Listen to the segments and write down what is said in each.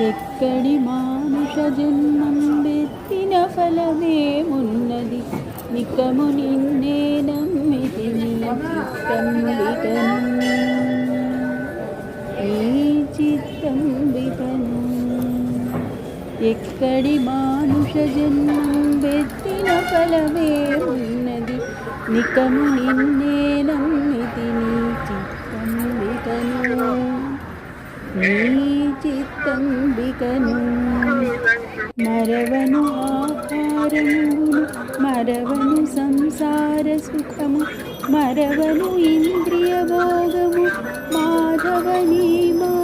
ఎక్కడి మానుష జన్మం వెత్తిన ఫలమేమున్నది నికము నిన్నే నమ్మితి చిత్తంబితను. ఈ చిత్తంబికను ఎక్కడి మానుష జన్మం వెత్తిన ఫలమేమున్నది నికము నిన్నే నమ్మితి నీ చిత్తంబితను. నీ చిత్తంబికను మరవను ఆహారమును మరవను సంసార సుఖము మరవను ఇంద్రియ భోగము మాధవని మరచద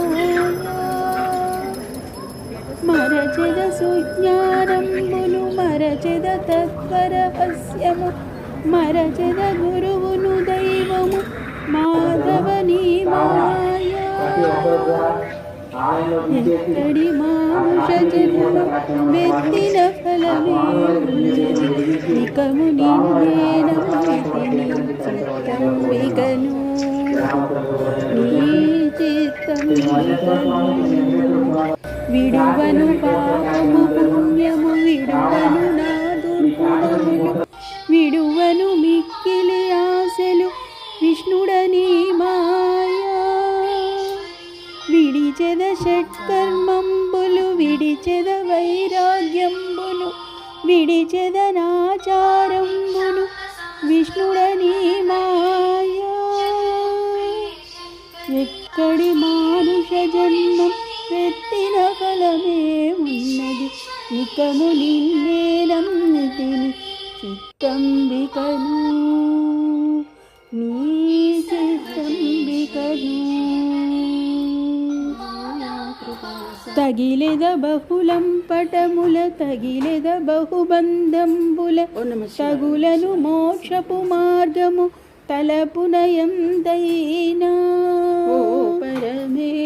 మరచెద మరచద మరచెద తత్వరహస్యము మరచద గురువును దైవము మాధవని మా ఎక్కడి మానుష జన్మ వెత్తిన ఫలమే నికము నిన్నే నీ చిత్తంబికను విడువను పాపము పుణ్యము విడువను నా దుర్గుణములు షట్కర్మంబులు విడిచెద వైరాగ్యంబులు విడిచెద నాచారంబులు విష్ణుడని మాయా. ఎక్కడి మానుష జన్మం పెట్టిన ఫలమే ఉన్నది? ఇకము నిన్నే నమ్మితిని చిత్తంబికను తగిలెద బహుళం పటముల తగిలెద బహుబంధంబుల తగులను మోక్షపు మార్గము తలపునయందైనా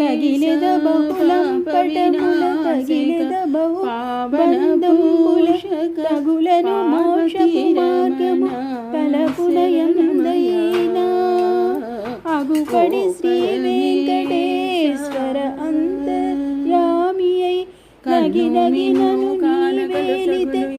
తగిలెద బహుళం పటముల తగిలెద బహు బంధంబుల తగులను ಕಣ್ಣು ಮೀನು ಕಾಣಗಳು